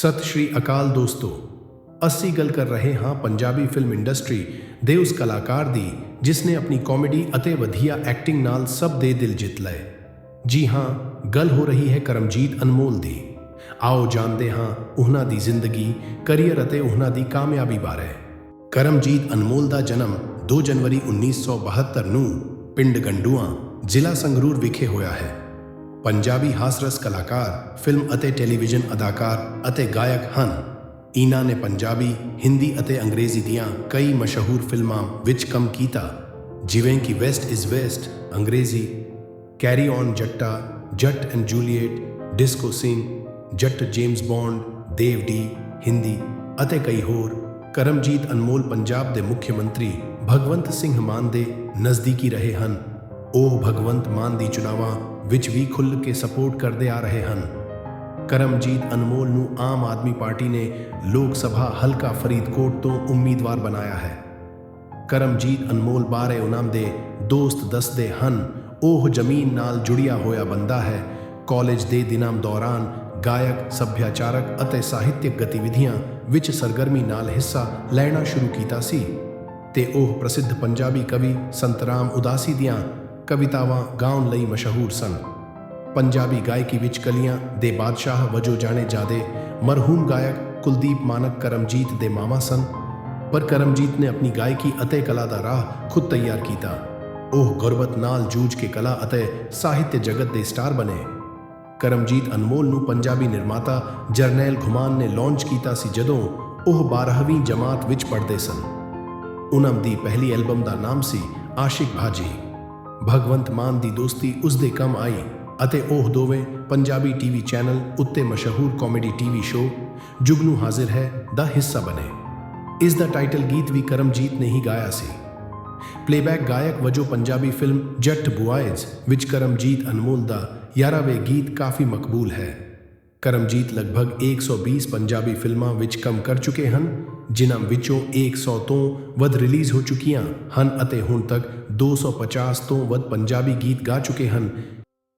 ਸਤਿ ਸ਼੍ਰੀ ਅਕਾਲ ਦੋਸਤੋ। ਅਸੀਂ ਗੱਲ ਕਰ ਰਹੇ ਹਾਂ ਪੰਜਾਬੀ ਫਿਲਮ ਇੰਡਸਟਰੀ ਦੇ ਉਸ ਕਲਾਕਾਰ ਦੀ ਜਿਸ ਨੇ ਆਪਣੀ ਕਾਮੇਡੀ ਅਤੇ ਵਧੀਆ ਐਕਟਿੰਗ ਨਾਲ ਸਭ ਦੇ ਦਿਲ ਜਿੱਤ ਲਏ। ਜੀ ਹਾਂ, ਗੱਲ ਹੋ ਰਹੀ ਹੈ ਕਰਮਜੀਤ ਅਨਮੋਲ ਦੀ। ਆਓ ਜਾਣਦੇ ਹਾਂ ਉਹਨਾਂ ਦੀ ਜ਼ਿੰਦਗੀ ਕੈਰੀਅਰ ਅਤੇ ਉਹਨਾਂ ਦੀ ਕਾਮਯਾਬੀ ਬਾਰੇ। ਕਰਮਜੀਤ ਅਨਮੋਲ ਦਾ ਜਨਮ 2 ਜਨਵਰੀ 1972 ਨੂੰ ਪਿੰਡ ਗੰਡੂਆਂ, ਜ਼ਿਲ੍ਹਾ ਸੰਗਰੂਰ ਵਿਖੇ ਹੋਇਆ ਹੈ। ਪੰਜਾਬੀ ਹਾਸਰਸ ਕਲਾਕਾਰ, ਫਿਲਮ ਅਤੇ ਟੈਲੀਵਿਜ਼ਨ ਅਦਾਕਾਰ ਅਤੇ ਗਾਇਕ ਹਨ। ਇਹਨਾਂ ਨੇ ਪੰਜਾਬੀ, ਹਿੰਦੀ ਅਤੇ ਅੰਗਰੇਜ਼ੀ ਦੀਆਂ ਕਈ ਮਸ਼ਹੂਰ ਫਿਲਮਾਂ ਵਿੱਚ ਕੰਮ ਕੀਤਾ, ਜਿਵੇਂ ਕਿ West is West Angrezi Carry On Jatta, Jatt and Juliet, Disco Singh Jatt James Bond, Dev D, Hindi ਅਤੇ ਕਈ ਹੋਰ। ਕਰਮਜੀਤ ਅਨਮੋਲ ਪੰਜਾਬ ਦੇ ਮੁੱਖ ਮੰਤਰੀ ਭਗਵੰਤ ਸਿੰਘ ਮਾਨ ਦੇ ਨਜ਼ਦੀਕੀ ਰਹੇ ਹਨ। ਉਹ ਭਗਵੰਤ ਮਾਨ ਦੀ ਚੁਣਾਵਾਂ ਵਿੱਚ ਵੀ ਖੁੱਲ੍ਹ ਕੇ ਸਪੋਰਟ ਕਰਦੇ ਆ ਰਹੇ ਹਨ। ਕਰਮਜੀਤ ਅਨਮੋਲ ਨੂੰ ਆਮ ਆਦਮੀ ਪਾਰਟੀ ਨੇ ਲੋਕ ਸਭਾ ਹਲਕਾ ਫਰੀਦਕੋਟ ਤੋਂ ਉਮੀਦਵਾਰ ਬਣਾਇਆ ਹੈ। ਕਰਮਜੀਤ ਅਨਮੋਲ ਬਾਰੇ ਉਹਨਾਂ ਦੇ ਦੋਸਤ ਦੱਸਦੇ ਹਨ, ਉਹ ਜ਼ਮੀਨ ਨਾਲ ਜੁੜਿਆ ਹੋਇਆ ਬੰਦਾ ਹੈ। ਕਾਲਜ ਦੇ ਦਿਨਾਂ ਦੌਰਾਨ ਗਾਇਕ, ਸੱਭਿਆਚਾਰਕ ਅਤੇ ਸਾਹਿਤਿਕ ਗਤੀਵਿਧੀਆਂ ਵਿੱਚ ਸਰਗਰਮੀ ਨਾਲ ਹਿੱਸਾ ਲੈਣਾ ਸ਼ੁਰੂ ਕੀਤਾ ਸੀ ਤੇ ਉਹ ਪ੍ਰਸਿੱਧ ਪੰਜਾਬੀ ਕਵੀ ਸੰਤਰਾਮ ਉਦਾਸੀ ਦੀਆਂ ਕਵਿਤਾਵਾਂ ਗਾਉਣ ਲਈ ਮਸ਼ਹੂਰ ਸਨ। ਪੰਜਾਬੀ ਗਾਇਕੀ ਵਿੱਚ ਕਲੀਆਂ ਦੇ ਬਾਦਸ਼ਾਹ ਵਜੋਂ ਜਾਣੇ ਜਾਂਦੇ ਮਰਹੂਮ ਗਾਇਕ ਕੁਲਦੀਪ ਮਾਨਕ ਕਰਮਜੀਤ ਦੇ ਮਾਮਾ ਸਨ। ਪਰ ਕਰਮਜੀਤ ਨੇ ਆਪਣੀ ਗਾਇਕੀ ਅਤੇ ਕਲਾ ਦਾ ਰਾਹ ਖੁਦ ਤਿਆਰ ਕੀਤਾ। ਉਹ ਗੁਰਬਤ ਨਾਲ ਜੂਝ ਕੇ ਕਲਾ ਅਤੇ ਸਾਹਿਤ ਜਗਤ ਦੇ ਸਟਾਰ ਬਣੇ। ਕਰਮਜੀਤ ਅਨਮੋਲ ਨੂੰ ਪੰਜਾਬੀ ਨਿਰਮਾਤਾ ਜਰਨੈਲ ਘੁਮਾਨ ਨੇ ਲਾਂਚ ਕੀਤਾ ਸੀ ਜਦੋਂ ਉਹ 12ਵੀਂ ਜਮਾਤ ਵਿੱਚ ਪੜ੍ਹਦੇ ਸਨ। ਉਹਨਾਂ ਦੀ ਪਹਿਲੀ ਐਲਬਮ ਦਾ ਨਾਮ ਸੀ ਆਸ਼ਿਕ ਭਾਜੀ। ਭਗਵੰਤ ਮਾਨ ਦੀ ਦੋਸਤੀ ਉਸ ਦੇ ਕੰਮ ਆਈ ਅਤੇ ਉਹ ਦੋਵੇਂ ਪੰਜਾਬੀ ਟੀਵੀ ਚੈਨਲ ਉੱਤੇ ਮਸ਼ਹੂਰ ਕਾਮੇਡੀ ਟੀਵੀ ਸ਼ੋਅ ਜੁਗਨੂ ਹਾਜ਼ਰ ਹੈ ਦਾ ਹਿੱਸਾ ਬਣੇ। ਇਸ ਦਾ ਟਾਈਟਲ ਗੀਤ ਵੀ ਕਰਮਜੀਤ ਨੇ ਹੀ ਗਾਇਆ ਸੀ। ਪਲੇਬੈਕ ਗਾਇਕ ਵਜੋਂ ਪੰਜਾਬੀ ਫਿਲਮ ਜੱਟ ਬੁਆਇਜ਼ ਵਿੱਚ ਕਰਮਜੀਤ ਅਨਮੋਲ ਦਾ 11ਵੇਂ ਗੀਤ ਕਾਫੀ ਮਕਬੂਲ ਹੈ। ਕਰਮਜੀਤ ਲਗਭਗ 120 ਪੰਜਾਬੀ ਫਿਲਮਾਂ ਵਿੱਚ ਕੰਮ ਕਰ ਚੁੱਕੇ ਹਨ ਜਿਨ੍ਹਾਂ ਵਿੱਚੋਂ 100 ਤੋਂ ਵੱਧ ਰਿਲੀਜ਼ ਹੋ ਚੁੱਕੀਆਂ ਹਨ ਅਤੇ ਹੁਣ ਤੱਕ 250 ਤੋਂ ਵੱਧ ਪੰਜਾਬੀ ਗੀਤ ਗਾ ਚੁੱਕੇ ਹਨ।